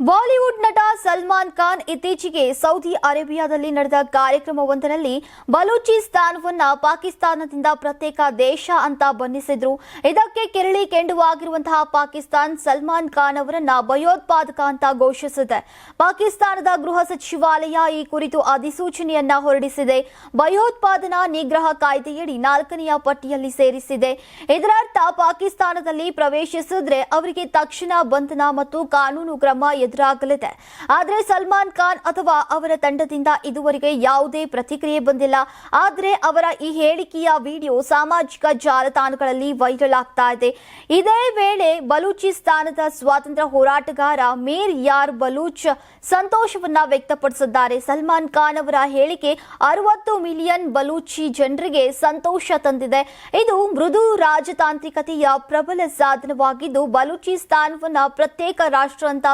Bollywood ನಟ ಸಲ್ಮಾನ್ ಖಾನ್ ಇತ್ತೀಚೆಗೆ Saudi ಅರೇಬಿಯಾದಲ್ಲಿ ನಡೆದ ಕಾರ್ಯಕ್ರಮವೊಂದರಲ್ಲಿ ಬಲೂಚಿಸ್ತಾನವನ್ನ ಪಾಕಿಸ್ತಾನದಿಂದ ಪ್ರತ್ಯೇಕ ದೇಶ ಅಂತ ಬಣ್ಣಿಸಿದ್ರು. ಇದಕ್ಕೆ ಕೆರಳಿ ಕೆಂಡುವಾಗಿರುವಂತಹ ಪಾಕಿಸ್ತಾನ್ ಸಲ್ಮಾನ್ ಖಾನ್ ಅವರನ್ನ ಭಯೋತ್ಪಾದಕ ಅಂತ ಘೋಷಿಸಿದೆ. ಪಾಕಿಸ್ತಾನದ ಗೃಹ ಸಚಿವಾಲಯ ಈ ಕುರಿತು ಅಧಿಸೂಚನೆಯನ್ನ ಹೊರಡಿಸಿದೆ. ಭಯೋತ್ಪಾದನಾ ನಿಗ್ರಹ ಕಾಯ್ದೆಯಡಿ ನಾಲ್ಕನೆಯ ಪಟ್ಟಿಯಲ್ಲಿ ಸೇರಿಸಿದೆ. ಇದರರ್ಥ ಪಾಕಿಸ್ತಾನದಲ್ಲಿ ಪ್ರವೇಶಿಸಿದ್ರೆ ಅವರಿಗೆ ತಕ್ಷಣ ಬಂಧನ ಮತ್ತು ಕಾನೂನು ಕ್ರಮ ಎದುರಾಗಲಿದೆ. ಆದರೆ ಸಲ್ಮಾನ್ ಖಾನ್ ಅಥವಾ ಅವರ ತಂಡದಿಂದ ಇದುವರೆಗೆ ಯಾವುದೇ ಪ್ರತಿಕ್ರಿಯೆ ಬಂದಿಲ್ಲ. ಆದರೆ ಅವರ ಈ ಹೇಳಿಕೆಯ ವಿಡಿಯೋ ಸಾಮಾಜಿಕ ಜಾಲತಾಣಗಳಲ್ಲಿ ವೈರಲ್ ಆಗ್ತಾ ಇದೆ. ಇದೇ ವೇಳೆ ಬಲೂಚಿಸ್ತಾನದ ಸ್ವಾತಂತ್ರ್ಯ ಹೋರಾಟಗಾರ ಮೀರ್ ಯಾರ್ ಬಲೂಚ್ ಸಂತೋಷವನ್ನ ವ್ಯಕ್ತಪಡಿಸಿದ್ದಾರೆ. ಸಲ್ಮಾನ್ ಖಾನ್ ಅವರ ಹೇಳಿಕೆ, ಅರವತ್ತು ಮಿಲಿಯನ್ ಬಲೂಚಿ ಜನರಿಗೆ ಸಂತೋಷ ತಂದಿದೆ. ಇದು ಮೃದು ರಾಜತಾಂತ್ರಿಕತೆಯ ಪ್ರಬಲ ಸಾಧನವಾಗಿದ್ದು, ಬಲೂಚಿಸ್ತಾನವನ್ನ ಪ್ರತ್ಯೇಕ ರಾಷ್ಟ್ರ ಅಂತ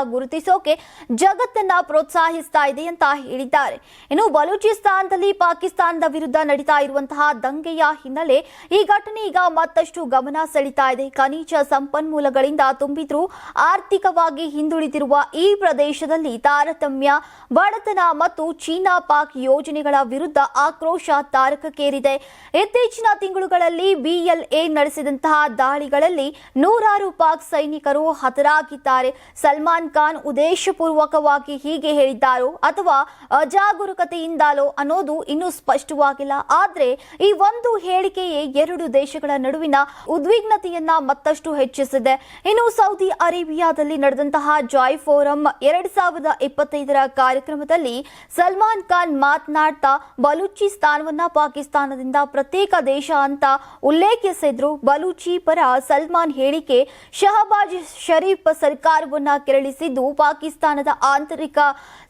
ಗುರುತಿಸೋಕೆ ಜಗತ್ತನ್ನ ಪ್ರೋತ್ಸಾಹಿಸ್ತಾ ಇದೆ ಅಂತ ಹೇಳಿದ್ದಾರೆ. ಇನ್ನು ಬಲೂಚಿಸ್ತಾನದಲ್ಲಿ ಪಾಕಿಸ್ತಾನದ ವಿರುದ್ಧ ನಡೀತಾ ಇರುವಂತಹ ದಂಗೆಯ ಹಿನ್ನೆಲೆ ಈ ಘಟನೆ ಈಗ ಮತ್ತಷ್ಟು ಗಮನ ಸೆಳಿತಾ ಇದೆ. ಖನಿಜ ಸಂಪನ್ಮೂಲಗಳಿಂದ ತುಂಬಿದ್ರೂ ಆರ್ಥಿಕವಾಗಿ ಹಿಂದುಳಿದಿರುವ ಈ ಪ್ರದೇಶದಲ್ಲಿ ತಾರತಮ್ಯ, ಬಡತನ ಮತ್ತು ಚೀನಾ ಪಾಕ್ ಯೋಜನೆಗಳ ವಿರುದ್ಧ ಆಕ್ರೋಶ ತಾರಕಕ್ಕೇರಿದೆ. ಇತ್ತೀಚಿನ ತಿಂಗಳುಗಳಲ್ಲಿ ಬಿಎಲ್ಎ ನಡೆಸಿದಂತಹ ದಾಳಿಗಳಲ್ಲಿ ನೂರಾರು ಪಾಕ್ ಸೈನಿಕರು ಹತರಾಗಿದ್ದಾರೆ. ಸಲ್ಮಾನ್ ಖಾನ್ ಉದ್ದೇಶಪೂರ್ವಕವಾಗಿ ಹೀಗೆ ಹೇಳಿದ್ದಾರೋ ಅಥವಾ ಅಜಾಗರೂಕತೆಯಿಂದಲೋ ಅನ್ನೋದು ಇನ್ನೂ ಸ್ಪಷ್ಟವಾಗಿಲ್ಲ. ಆದರೆ ಈ ಒಂದು ಹೇಳಿಕೆಯೇ ಎರಡು ದೇಶಗಳ ನಡುವಿನ ಉದ್ವಿಗ್ನತೆಯನ್ನ ಮತ್ತಷ್ಟು ಹೆಚ್ಚಿಸಿದೆ. ಇನ್ನು ಸೌದಿ ಅರೇಬಿಯಾದಲ್ಲಿ ನಡೆದಂತಹ ಜಾಯ್ ಫೋರಂ ಎರಡ್ ಸಾವಿರದ ಇಪ್ಪತ್ತೈದರ ಕಾರ್ಯಕ್ರಮದಲ್ಲಿ ಸಲ್ಮಾನ್ ಖಾನ್ ಮಾತನಾಡ್ತಾ ಬಲೂಚಿಸ್ತಾನವನ್ನ ಪಾಕಿಸ್ತಾನದಿಂದ ಪ್ರತ್ಯೇಕ ದೇಶ ಅಂತ ಉಲ್ಲೇಖಿಸಿದ್ರು. ಬಲೂಚಿ ಪರ ಸಲ್ಮಾನ್ ಹೇಳಿಕೆ ಶಹಬಾಜ್ ಶರೀಫ್ ಸರ್ಕಾರವನ್ನ ಕೆರಳಿಸಿದ್ದು ಪಾಕಿಸ್ತಾನದ ಆಂತರಿಕ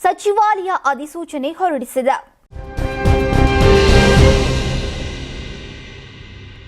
ಸಚಿವಾಲಯ ಅಧಿಸೂಚನೆ ಹೊರಡಿಸಿದೆ.